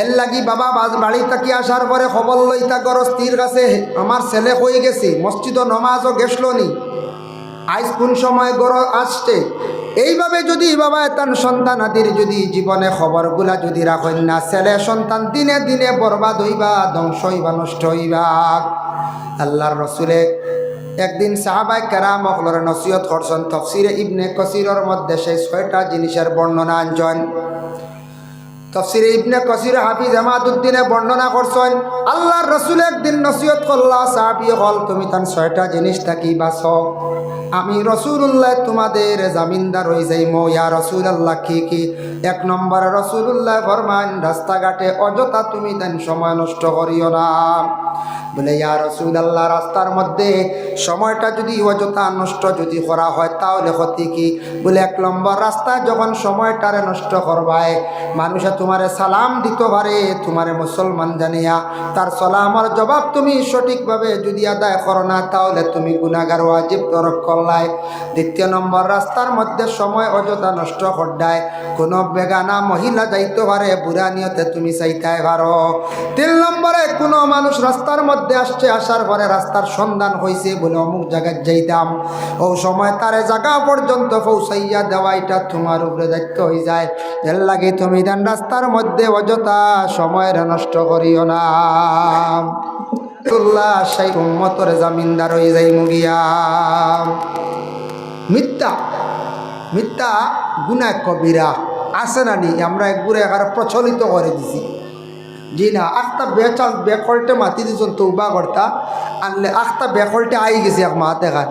এর লাগি বাবা বাড়ি থাকি আসার পরে খবর লইতা গরস্তির কাছে, আমার ছেলে হয়ে গেছে? মসজিদ নমাজও গেছল নি? আজ কোন সময় গড় আসছে? এইভাবে যদি বাবা তার সন্তান আদির যদি জীবনে খবরগুলা যদি রাখেন না, ছেলে সন্তান দিনে দিনে বরবাদ হইবা, ধ্বংস হইবা, নষ্ট হইবা। আল্লাহর রসুলে একদিন সাহাবাই কেরাম অকলরে নসিহত করছেন, তফসিরে ইবনে কসিরর মধ্যে সেই ছয়টা জিনিসের বর্ণনা আঞ্জন তফসিরে ইবনে কসির হাফিজ জামাতুদ্দিনে বর্ণনা করছেন, আল্লাহর রসুল একদিন নসিহত করলা, সাহাবি হল, তুমি তান ছয়টা জিনিস থাকি বাস আমি রসুল্লাহ তোমাদের জামিনদার হয়ে যাইম। ইয়া রসুল আল্লাহ কি কি? এক নম্বর রসুল্লাহ ফরমান, রাস্তাঘাটে অযথা তুমি তান সময় নষ্ট করিও না। বলে, ইয়া রসুল আল্লাহ রাস্তার মধ্যে সময়টা যদি অযথা নষ্ট যদি করা হয়, তাহলে ক্ষতি কি? বলে, এক নম্বর, রাস্তা যখন সময়টারে নষ্ট করবায়, মানুষে তোমারে সালাম দিত পারে, তোমারে মুসলমান জানিয়া তার সালামর জবাব তুমি সঠিকভাবে যদি আদায় করো না, তাহলে তুমি গুণাগার ওয়াজিব, তরক করলাই। দ্বিতীয় নম্বর, রাস্তার মধ্যে সময় অযথা নষ্ট করডায়। কোনো বেগানা মহিলা যাইতে পারে, বুড়া নিয়তে তুমি চাইতে পারো। তিন নম্বরে, কোনো মানুষ রাস্তার মধ্যে আসছে, আসার পরে রাস্তার সন্ধান হয়েছে বলে অমুক জায়গায় যাইতাম। ও সময় তারে জায়গা পর্যন্ত পৌঁছাইয়া দেওয়া এটা তোমার উপরে দায়িত্ব হয়ে যায়। এর লাগে তুমি দেন রাস্তার মধ্যে অযথা সময়ের নষ্ট করিও না। তুল্লাহ সেই উম্মতর জামিনদার হয়ে যাই মুগিয়া। মিথ্যা মিথ্যা গুনা কবিরা। আছে না নি? আমরা একগুলো এগারো প্রচলিত করে দিছি। জি না আখটা বেচাল বেকলটে মাতি দিছন তৌবা কর্তা। আনলে আখটা বেকলটে আই গেছে এক মাত এখান।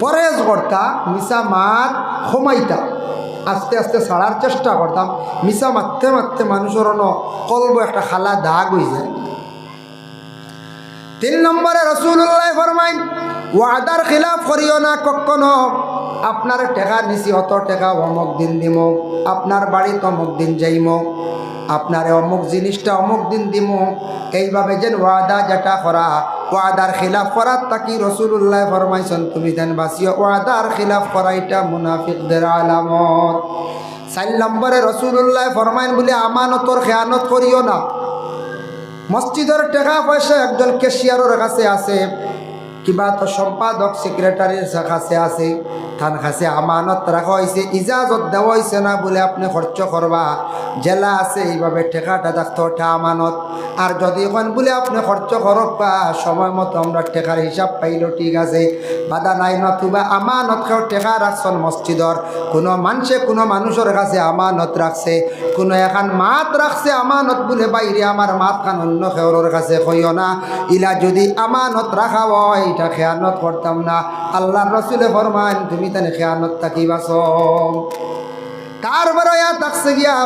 পরেজ কর্তা মিশা মাত সময়তা আস্তে আস্তে ছাড়ার চেষ্টা করতাম। মিশা মারতে মারতে মানুষের ন কলব একটা খালা দাগ হয়ে যায়। তিন নম্বরে রসুল্লাহ ফরমাইন, ওয়াদার খিলাফ করিও না কখনো। আপনার টেকা নিছি অত টেকা অমুক দিন দিম। আপনার বাড়িত অমুক দিন যাইম। আপনার অমুক জিনিসটা অমুক দিন দিম। এইভাবে যেন ওয়াদা যেটা করা ওয়াদার খিলাফ করার তাকি রসুল্লাহ ফরমাইছেন? তুমি যেন বাসিও ওয়াদার খিলাফ করা এটা মুনাফিকদের আলামত। চার নম্বরে রসুল্লাহ ফরমাইন বলে, আমানতর খেয়ানত করিও না। মসজিদের টাকা পয়সা একজন কেশিয়ারের কাছে আছে। কিবা তো সম্পাদক সেক্রেটারির কাছে আছে তার কাছে আমানত রাখা হয়েছে ইজাজত দেওয়া হয়েছে না বলে আপনি খরচ করবা জেলা আছে এইভাবে টেকাটা দেখতো ওটা আমানত। আর যদি এখন বলে আপনি খরচ করক বা সময় মতো আমরা টেকার হিসাব পাইলো, ঠিক আছে। বাধা নাই নতুবা আমানত কেউ ঠেকা রাখছেন মসজিদর কোনো মানুষে কোনো মানুষের কাছে আমানত রাখছে কোনো এখন মাত রাখছে আমানত বলে বাইরে আমার মাত খান অন্য খেওরের কাছে, কইও না। ইলা যদি আমানত রাখা হয় এটা খেয়ানত করতাম না। আল্লাহ রসুলে ফরমান তুমি তাহলে খেয়ানত থাকিবাস তারপরে থাকছে গিয়া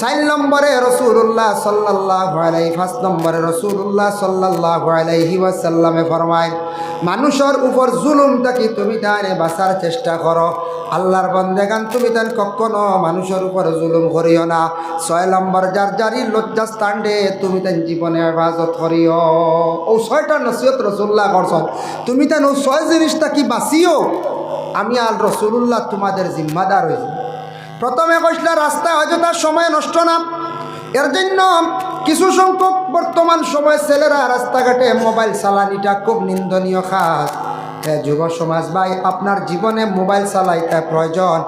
চার নম্বরে রসুল্লাহ সাল্লাহ আলাই পাঁচ নম্বরে রসুল্লাহ সাল্লাহ আলাইহি ওয়াসাল্লামে ফরমায়, মানুষের উপর জুলুম থাকি তুমি তারে বাঁচার চেষ্টা করো। আল্লাহর বন্দেগান তুমি তান কখনো মানুষের উপর জুলুম করিও না। ছয় নম্বর, যার জারি লজ্জা স্থানডে তুমি তান জীবনে হেফাজত করিও। ও ছয়টা নসিহত রসুল্লাহ করছ তুমি তান ও ছয় জিনিসটা কি বাঁচিও? আমি আল রসুল্লাহ তোমাদের জিম্মাদার হয়েছি। প্রথমে কইসলা হয়তো অযথা সময় নষ্ট না। এর জন্য কিছু সংখ্যক বর্তমান সময় ছেলেরা রাস্তাঘাটে মোবাইল চালানিটা খুব নিন্দনীয় খাস যুব সমাজ ভাই, আপনার জীবনে মোবাইল চালাইতে প্রয়োজন।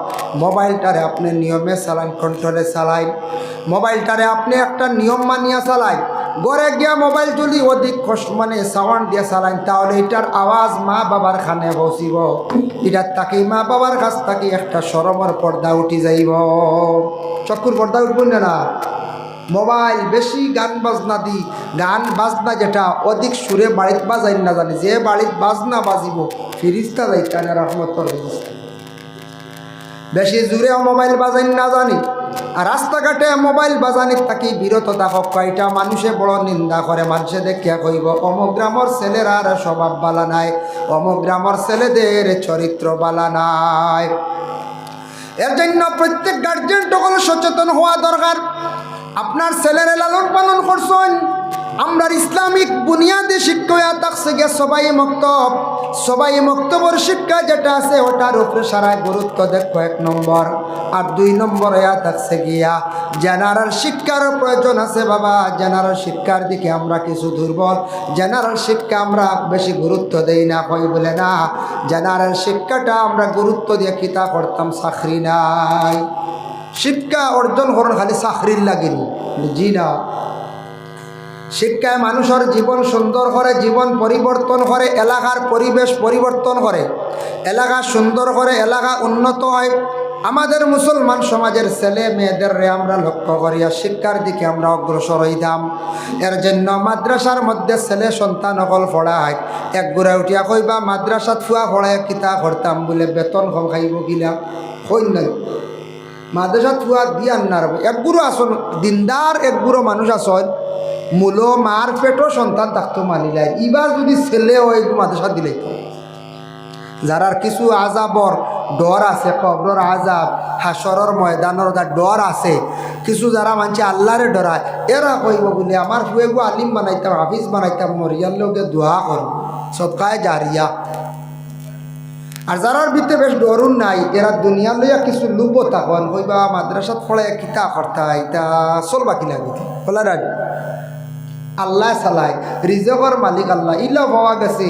মোবাইলটারে আপনি নিয়মে চালান কন্ট্রোলে চালাইন। মোবাইলটারে আপনি একটা নিয়ম মানিয়া চালাইন। গড়ে গিয়া মোবাইল যদি অধিক কষ্ট মানে সাউন্ড দিয়ে চালাইন। তাহলে এটার আওয়াজ মা বাবার খানে বসিব। এটার তাকে মা বাবার কাছ থেকে একটা সরমর পর্দা উঠি যাইব। চক্ষুর পর্দা উঠব না মোবাইল বেশি গান বাজনা দি। গান বাজনা যেটা অধিক সুরে বাড়িত বাজাই না জানি। যে বাড়িত বাজনা বাজিব, ফিরিস্তা যাই কানে ফিরিস্তা বেশি জুড়েও মোবাইল বাজাই না জানি। আর রাস্তাঘাটে মোবাইল বাজানির থাকি বিরত থাকক, কয়টা মানুষে বড় নিন্দা করে, মানুষে দেখিয়া কইব অমুক গ্রামর ছেলেরা আর স্বভাব বালা নাই, অমুক গ্রামর ছেলেদের চরিত্র বালা নাই। এর জন্য প্রত্যেক গার্জেন সকল সচেতন হওয়া দরকার। আপনার ছেলেরা লালন পালন করছেন আমরা ইসলামিক বুনিয়াদে শিক্ষা গে সবাই মক্তব সবাই মক্তবর শিক্ষা যেটা আছে, ওটার উপরে সারায় গুরুত্ব দেখো এক নম্বর। আর দুই নম্বর ইয়া থাকছে গিয়া, জেনারেল শিক্ষার প্রয়োজন আছে বাবা, জেনারেল শিক্ষার দিকে আমরা কিছু দুর্বল। জেনারেল শিক্ষা আমরা বেশি গুরুত্ব দেই না কই বলে না। জেনারেল শিক্ষাটা আমরা গুরুত্ব দিয়ে কিতা করতাম চাকরি নাই। শিক্ষা অর্জন করুন, খালি চাকরির লাগিল জি না? শিক্ষায় মানুষের জীবন সুন্দর করে জীবন পরিবর্তন করে এলাকার পরিবেশ পরিবর্তন করে এলাকা সুন্দর করে এলাকা উন্নত হয়। আমাদের মুসলমান সমাজের ছেলে মেয়েদের আমরা লক্ষ্য করিয়া শিক্ষার দিকে আমরা অগ্রসর হইতাম এর জন্য মাদ্রাসার মধ্যে ছেলে সন্তান অকল পড়ায় এক গুড়া উঠিয়া কইবা, মাদ্রাসাত ফুয়া পড়ায়, কিতা করতাম? বলে বেতন কম খাইব কিলা নাই। মাদ্রাসাত ফুয়া দিয়ান না এক গুরু আসন, দিনদার এক গুরু মানুষ আসন। মূলো মার পেটও সন্তান থাকতো মানিলাই ইবার যদি ছেলে হয় মাদ্রাসা দিলেই তো যারার কিছু আজাবর ডর আছে কবর আজাব হাসরর ময়দানের যা ডর আছে, কিছু যারা মানছে আল্লাহরে ডরায় এরা কইব বলে আমার ফুয়েগু আলিম বানাইতাম, হাফিজ বানাইতাম মরিয়ার লোকে দোয়া করব সৎকায় জারিয়া আর যারার ভিতরে বেশ ডরুন নাই এরা দুনিয়া লইয়া কিছু লুব তখন কইবা মাদ্রাসাত ফলে কিতা করতা ইতা চলবা কি লাগিতে বলা রাজি আল্লাহ চালায় রিজকর মালিক আল্লাহ। ইলা পাওয়া গেছে।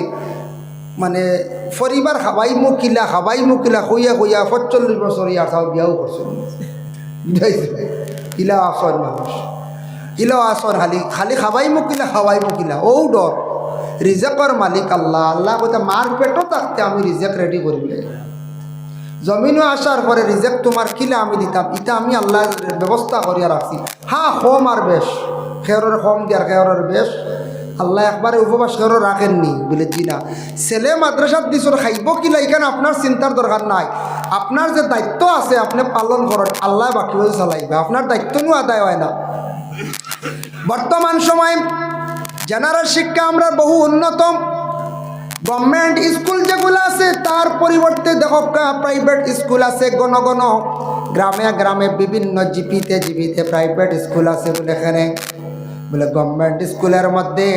মানে পরিবার খাবাই মুকিলা খাবাই মুকিলা কইয়া কইয়া পঁচল্লিশ বছর ইয়ার তাও বিয়াও করছে ইলা আসন মানুষ। ইলা আসন খালি খালি খাবাই মুকিলা খাওয়াই মুকিলা ও ডর রিজেকর মালিক আল্লাহ। আল্লাহ কইতে মার পেটও থাকতে আমি রিজেক রেডি করিলে জমিনও আসার পরে রিজেক তোমার কিলা আমি দিতাম। ইটা আমি আল্লাহ ব্যবস্থা করিয়া রাখছি হা কম আর বেশ। খেয়রের কম দিয়ার খেয়রের বেশ। আল্লাহ একবারে উপবাস খেয়রও রাখেননি, বলে জি না। ছেলে মাদ্রাসাত দিছর খাইব কিলা এখানে আপনার চিন্তার দরকার নাই। আপনার যে দায়িত্ব আছে, আপনি পালন করেন, আল্লাহ বাকি চালাইবে। আপনার দায়িত্ব নিয়ে আদায় হয় না। বর্তমান সময় জেনারেল শিক্ষা আমরা বহু উন্নত গভর্নমেন্ট স্কুল যেগুলো আছে, তার পরিবর্তে দেখো প্রাইভেট স্কুল আছে, গণ গণ। গ্রামে গ্রামে বিভিন্ন জিপিতে জিপিতে প্রাইভেট স্কুল আছে, বলে এখানে বলে, গভর্নমেন্ট স্কুলের মধ্যে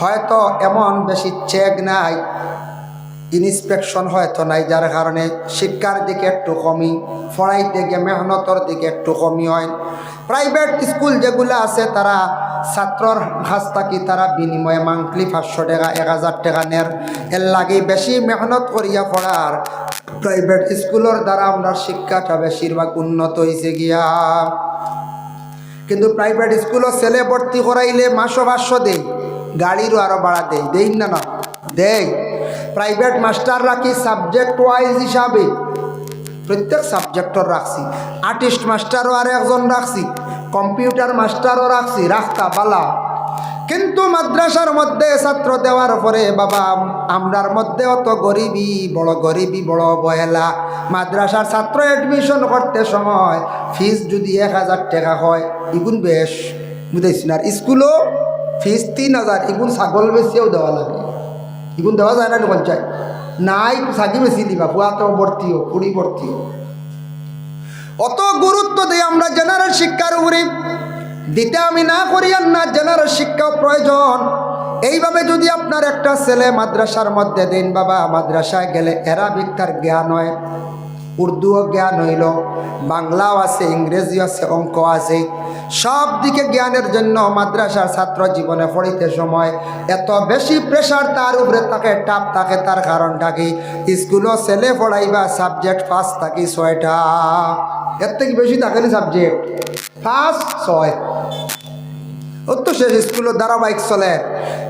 হয়তো এমন বেশি চেক নাই, ইন্সপেকশন হয়তো নাই, যার কারণে শিক্ষার দিকে একটু কমি পড়াইতে গিয়ে মেহনতর দিকে একটু কমি হয়। প্রাইভেট স্কুল যেগুলো আছে, তারা ছাত্রর কাছ থাকি তারা বিনিময়ে মান্থলি পাঁচশো টাকা, এক হাজার টাকা নের এর লাগে বেশি মেহনত করিয়া পড়ার প্রাইভেট স্কুলের দ্বারা আমরা শিক্ষাটা বেশিরভাগ উন্নত হয়েছে গিয়া। কিন্তু প্রাইভেট স্কুলও ছেলে ভর্তি করাইলে মাসও পাঁচশো দেই গাড়িরও আরও ভাড়া দেয় দেই না না দেয় প্রাইভেট মাস্টার রাখি সাবজেক্ট ওয়াইজ হিসাবে প্রত্যেক সাবজেক্টর রাখছি আর্টিস্ট মাস্টারও আর একজন রাখছি কম্পিউটার মাস্টারও রাখছি রাখতা বালা কিন্তু মাদ্রাসার মধ্যে ছাত্র দেওয়ার পরে, বাবা, আমরার মধ্যে অত গরিবি বড় গরিবি, বড় অবহেলা। মাদ্রাসার ছাত্র এডমিশন করতে সময় ফিস যদি এক হাজার টাকা হয়, ইগুন বেশ বুঝেছি না। স্কুলও ফিস তিন হাজার, ইগুন ছাগল বেশিও দেওয়া লাগে। ইগুন দেওয়া যায় না পঞ্চায়েত? নাই সাজি বেশি দিবা পুয়াতো ভর্তিও, কুড়ি ভর্তিও। অত গুরুত্ব দিই আমরা জেনারেল শিক্ষার উপরে দিতে আমি না করি আর না জেনারেল শিক্ষা প্রয়োজন। এইভাবে যদি আপনার একটা ছেলে মাদ্রাসার মধ্যে দিন বাবা মাদ্রাসায় গেলে এরাবিক তার জ্ঞান হয়, উর্দুও জ্ঞান হইল, বাংলাও আছে, ইংরেজিও আছে অঙ্ক আছে। সব দিকে জ্ঞানের জন্য মাদ্রাসার ছাত্র জীবনে পড়িতে সময় এত বেশি প্রেশার তার উপরে থাকে, টাপ থাকে, তার কারণটা কি স্কুলও ছেলে পড়াইবা সাবজেক্ট পাঁচ থাকি ছয়টা। এর থেকে বেশি থাকেনি সাবজেক্ট পাঁচ ছয়। শেষ স্কুলের ধারাবাহিক চলে।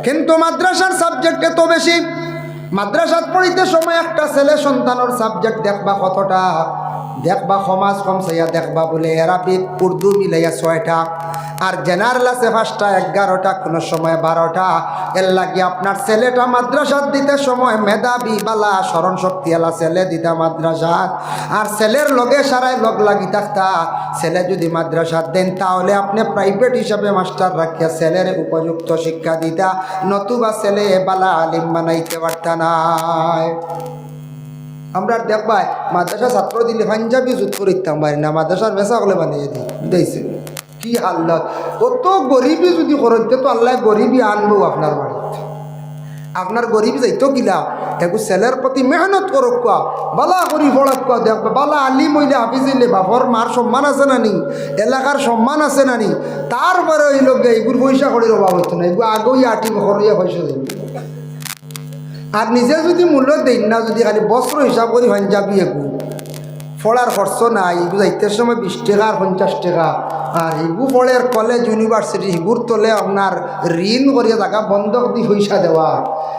কিন্তু মাদ্রাসার সাবজেক্ট এত বেশি। মাদ্রাসাত পড়িতে সময় একটা ছেলে সন্তানের সাবজেক্ট দেখবা কতটা। দেখবা সমাজ কম চাইয়া দেখবা বলে এরাবিক উর্দু মিলাইয়া ছয়টা। আর জেনারেল আছে পাঁচটা, এগারোটা, কোনো সময় বারোটা। এর লাগে আপনার ছেলেটা মাদ্রাসাত দিতে সময় মেধাবী বালা, স্মরণ শক্তি এলা ছেলে দিতা মাদ্রাসাত। আর ছেলের লগে সারাই লগ লাগি থাকতা। ছেলে যদি মাদ্রাসাত দেন, তাহলে আপনি প্রাইভেট হিসাবে মাস্টার রাখিয়া ছেলের উপযুক্ত শিক্ষা দিতা। নতুবা ছেলে বালা আলিম বানাইতে পারতা নাই। আমরা দেখবাই মাদ্রাসা ছাত্র দিলে পাঞ্জাবি জুত করিতাম পারি না, মাদ্রাসার মেসা হলে বানিয়ে দিই। দিয়েছে কি আল্লাহ কত গরিবই যদি করেন, তো আল্লাহ গরিবই আনব আপনার বাড়িতে। আপনার গরিব যাইতো কিলা? একু ছেলের প্রতি মেহনত করক কোয়া, বালা করি পড়ক কোয়া, দেখবে, বালা আলিম হইলে হাফিজিলে বাপর মার সম্মান আছে না নি? এলাকার সম্মান আছে না নি? তারপরে ওই লোক এইগুর পয়সা করির অভাব হইতো না। এগুলো আগেই আটি বছরিয়া পয়সা দেবে। আর নিজে যদি মূল্য দেই না, যদি খালি বস্ত্র হিসাব করি যাবি একু। ফলার খরচ নাই এগু যাইতে সময় বিশ টাকা আর পঞ্চাশ টাকা। আর এগু ফলের কলেজ ইউনিভার্সিটি এগুর তলে আপনার ঋণ করিয়া টাকা বন্ধক দি পয়সা দেওয়া।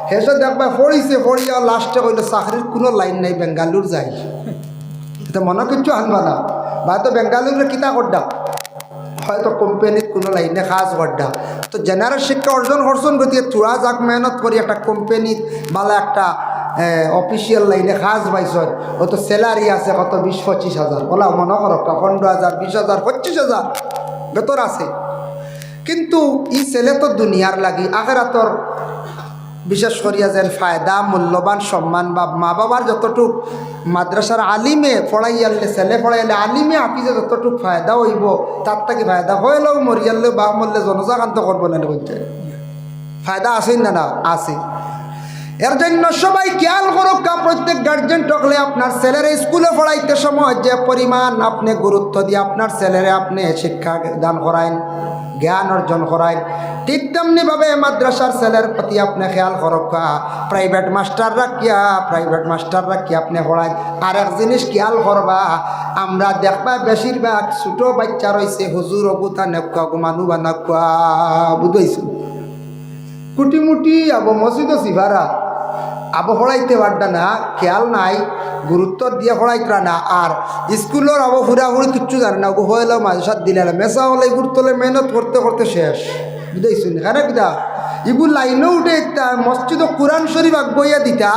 হেসে দেখবা পড়িছে পড়িয়া লাস্টে কইলে চাকরির কোনো লাইন নাই বেঙ্গালুর যাই এটা মনে কিচ্ছু আনবা না বা তো বেঙ্গালুরে কিতা করডা হয়তো কোম্পানির কোনো লাইনে কাজ করডা তো জেনারেল শিক্ষা অর্জন করছেন, গতিকে তোরা যাক মেহনত করি একটা কোম্পানিত বালা একটা অফিসিয়াল লাইনে কাজ পাইছেন হয়তো স্যালারি আছে কত বিশ পঁচিশ হাজার বলা, মনে করো পনেরো হাজার বিশ হাজার পঁচিশ হাজার বেতর আছে। কিন্তু, ই ছেলে তো দুনিয়ার লাগি আখেরাতর বিশেষ করিয়া যেন ফায়দা, মূল্যবান সম্মান বা মা বাবার যতটুক মাদ্রাসার আলিমে পড়াইয়ালে ছেলে পড়াইলে আলিমে আপিজে যতটুক ফায়দা হইব, তার থেকে ফায়দা হইলেও মরিয়ালে বা মরলে জনজাকান্ত করব না বলতে ফায়দা আছে না না? আছে। এর জন্য সবাই খেয়াল করুক প্রত্যেক গার্জেন টকলে আপনার ছেলের স্কুলে পড়াইতে সময় যে পরিমাণ আপনি গুরুত্ব দিয়ে আপনার ছেলেরে আপনি শিক্ষা দান করাইন। জ্ঞান অর্জন করাইন ঠিক তেমনিভাবে মাদ্রাসার ছেলের প্রতি আপনি খেয়াল করুক কা প্রাইভেট মাস্টার রাখিয়া প্রাইভেট মাস্টার রাখিয়া আপনি পড়াই আর এক জিনিস খেয়াল করবা, আমরা দেখবা বেশিরভাগ ছোটো বাচ্চা রয়েছে, হুজুর অবুতা নেকুয়া মানু বানাকুয়া বুঝাইছো? কুটিমুটি আবো মসজিদ সিভারা আবো পারটা না, খেয়াল নাই, গুরুত্ব দিয়ে পড়াইতরা না, আর স্কুলের আবো ফুরাফুরি কিচ্ছু জানে না, ওগু হইলেও মাঝে সাত দিলে না মেসা হলে গুরুত্বলে মেহনত করতে করতে শেষ। বুঝাইছুন? হ্যাঁ কিতা ইগু লাইনও উঠে মসজিদ কোরআন শরীফ বইয়া দিতা,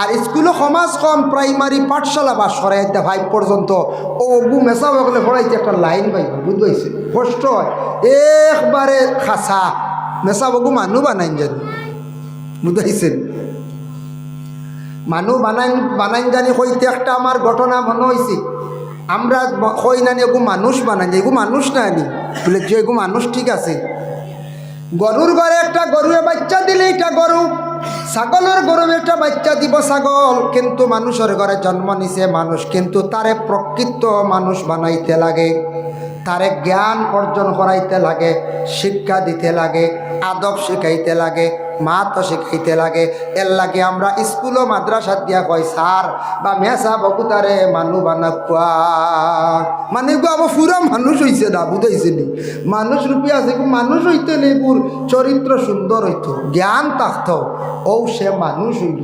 আর স্কুলে সমাজ কম, প্রাইমারি পাঠশালা বা করে ইত্যা ফাইভ পর্যন্ত। ও অবু মেসা হলে পড়াইতে একটা লাইন পাইবা বুঝবাইছে কষ্ট হয়। একবারে খাসা। মেসা বগু মানুহ বানাইন জানি। বুঝাইছেন? মানুহ বানাইন বানাইন জানি কইতে একটা আমার ঘটনা মনে হয়েছে আমরা কই নানি এগু মানুষ বানাই এগু মানুষ না। আনি বলে, যে এগু মানুষ ঠিক আছে। গরুর ঘরে একটা গরুয়ে বাচ্চা দিলে এটা গরু ছাগলের গরু একটা বাচ্চা দিব ছাগল। কিন্তু মানুষের ঘরে জন্ম নিছে মানুষ। কিন্তু তারে প্রকৃত মানুষ বানাইতে লাগে। তারে জ্ঞান অর্জন করাইতে লাগে, শিক্ষা দিতে লাগে, আদব শিখাইতে লাগে, মাত শিখাইতে লাগে। এর লাগে আমরা স্কুল ও মাদ্রাসা দিয়া কয় সার বা মেসা বকুতারে মানু বানাকুয়া। মানে গো পুরা মানুষ হইছে না বুঝাইছে নি মানুষ রূপে আছে মানুষ হইতে নেই চরিত্র সুন্দর হইতো, জ্ঞান থাকতো ও সে মানুষ হইল।